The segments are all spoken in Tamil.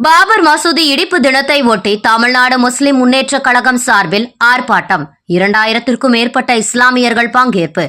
பாபர் மசூதி இடிப்பு தினத்தை ஒட்டி தமிழ்நாடு முஸ்லிம் முன்னேற்ற கழகம் சார்பில் ஆர்ப்பாட்டம். இரண்டாயிரத்திற்கும் மேற்பட்ட இஸ்லாமியர்கள் பங்கேற்பு.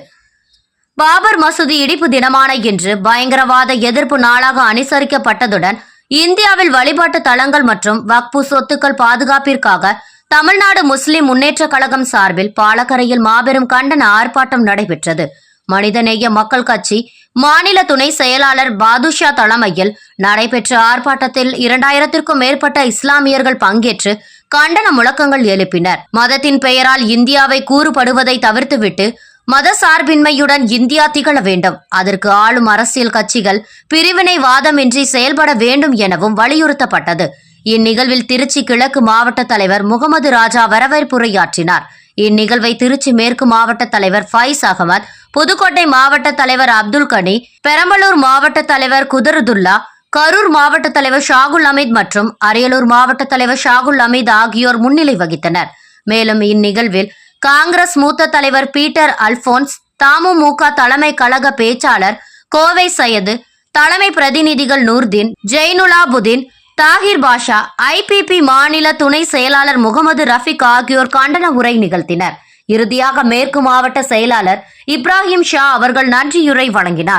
பாபர் மசூதி இடிப்பு தினமான இன்று பயங்கரவாத எதிர்ப்பு நாளாக அனுசரிக்கப்பட்டதுடன் இந்தியாவில் வழிபாட்டு தலங்கள் மற்றும் வக்பு சொத்துக்கள் பாதுகாப்பிற்காக தமிழ்நாடு முஸ்லிம் முன்னேற்றக் கழகம் சார்பில் பாலக்கரையில் மாபெரும் கண்டன ஆர்ப்பாட்டம் நடைபெற்றது. மனிதநேய மக்கள் கட்சி மாநில துணை செயலாளர் பாதுஷா தலைமையில் நடைபெற்ற ஆர்ப்பாட்டத்தில் இரண்டாயிரத்திற்கும் மேற்பட்ட இஸ்லாமியர்கள் பங்கேற்று கண்டன முழக்கங்கள் எழுப்பினர். மதத்தின் பெயரால் இந்தியாவை கூறுபடுவதை தவிர்த்துவிட்டு மத சார்பின்மையுடன் இந்தியா திகழ வேண்டும். அதற்கு ஆளும் அரசியல் கட்சிகள் பிரிவினைவாதமின்றி செயல்பட வேண்டும் எனவும் வலியுறுத்தப்பட்டது. இந்நிகழ்வில் திருச்சி கிழக்கு மாவட்ட தலைவர் முகமது ராஜா வரவேற்புரையாற்றினார். இந்நிகழ்வை திருச்சி மேற்கு மாவட்ட தலைவர் ஃபைஸ் அகமது புதுக்கோட்டை மாவட்ட தலைவர் அப்துல் கனி பெரம்பலூர் மாவட்ட தலைவர் குதருதுல்லா கரூர் மாவட்ட தலைவர் ஷாகுல் அமீத் மற்றும் அரியலூர் மாவட்ட தலைவர் ஷாகுல் அமீத் ஆகியோர் முன்னிலை வகித்தனர். மேலும் இந்நிகழ்வில் காங்கிரஸ் மூத்த தலைவர் பீட்டர் அல்போன்ஸ் தமுமுக தலைமை கழக பேச்சாளர் கோவை சையது தலைமை பிரதிநிதிகள் நூர்தீன் ஜெய்னுலாபுதீன் தாகிர் பாஷா ஐபிபி மாநில துணை செயலாளர் முகமது ரஃபிக் ஆகியோர் கண்டன உரை நிகழ்த்தினர். இறுதியாக மேற்கு மாவட்ட செயலாளர் இப்ராஹிம் ஷா அவர்கள் நன்றியுரை வழங்கினார்.